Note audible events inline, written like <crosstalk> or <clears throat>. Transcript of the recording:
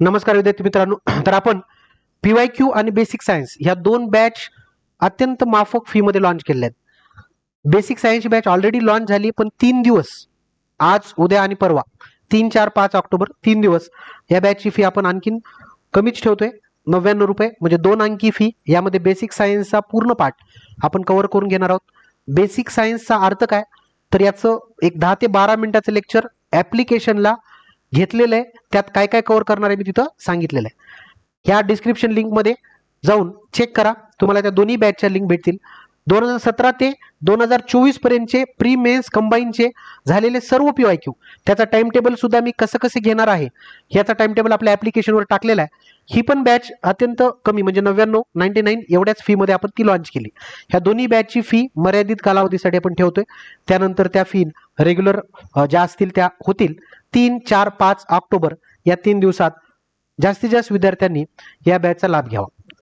नमस्कार विद्यार्थी मित्रांनो. <clears throat> तर आपण पी वाय क्यू आणि बेसिक सायन्स ह्या दोन बॅच अत्यंत माफक फीमध्ये लॉन्च केलेल्या आहेत. बेसिक सायन्सची बॅच ऑलरेडी लॉन्च झाली पण तीन दिवस आज उद्या आणि परवा तीन चार पाच ऑक्टोबर तीन दिवस या बॅचची फी आपण आणखीन कमीच ठेवतोय नव्याण्णव रुपये म्हणजे दोन अंकी फी यामध्ये बेसिक सायन्सचा पूर्ण पाठ आपण कव्हर करून घेणार आहोत. बेसिक सायन्सचा अर्थ काय? तर याचं एक दहा ते बारा मिनिटाचं लेक्चर ॲप्लिकेशनला घेतलेलं आहे. त्यात काय काय कव्हर करणार आहे मी तिथं सांगितलेलं आहे. ह्या डिस्क्रिप्शन लिंकमध्ये जाऊन चेक करा. तुम्हाला त्या दोन्ही बॅचच्या लिंक भेटतील. दोन हजार सतरा ते दोन हजार चोवीस पर्यंतचे प्री मेन्स कंबाईनचे झालेले सर्व पी वाय क्यू त्याचा टाइम टेबल सुद्धा मी कसं कसं घेणार आहे ह्याचा टाइम टेबल आपल्या ॲप्लिकेशनवर टाकलेला आहे. ही पण बॅच अत्यंत कमी म्हणजे नव्याण्णव नाईन्टी नाईन एवढ्याच फीमध्ये आपण ती लॉन्च केली. ह्या दोन्ही बॅचची फी मर्यादित कालावधीसाठी आपण ठेवतोय. त्यानंतर त्या फी रेग्युलर ज्या असतील त्या होतील. तीन चार पाच ऑक्टोबर या तीन दिवसात जास्तीत जास्त विद्यार्थ्यांनी या बॅचचा लाभ घ्यावा.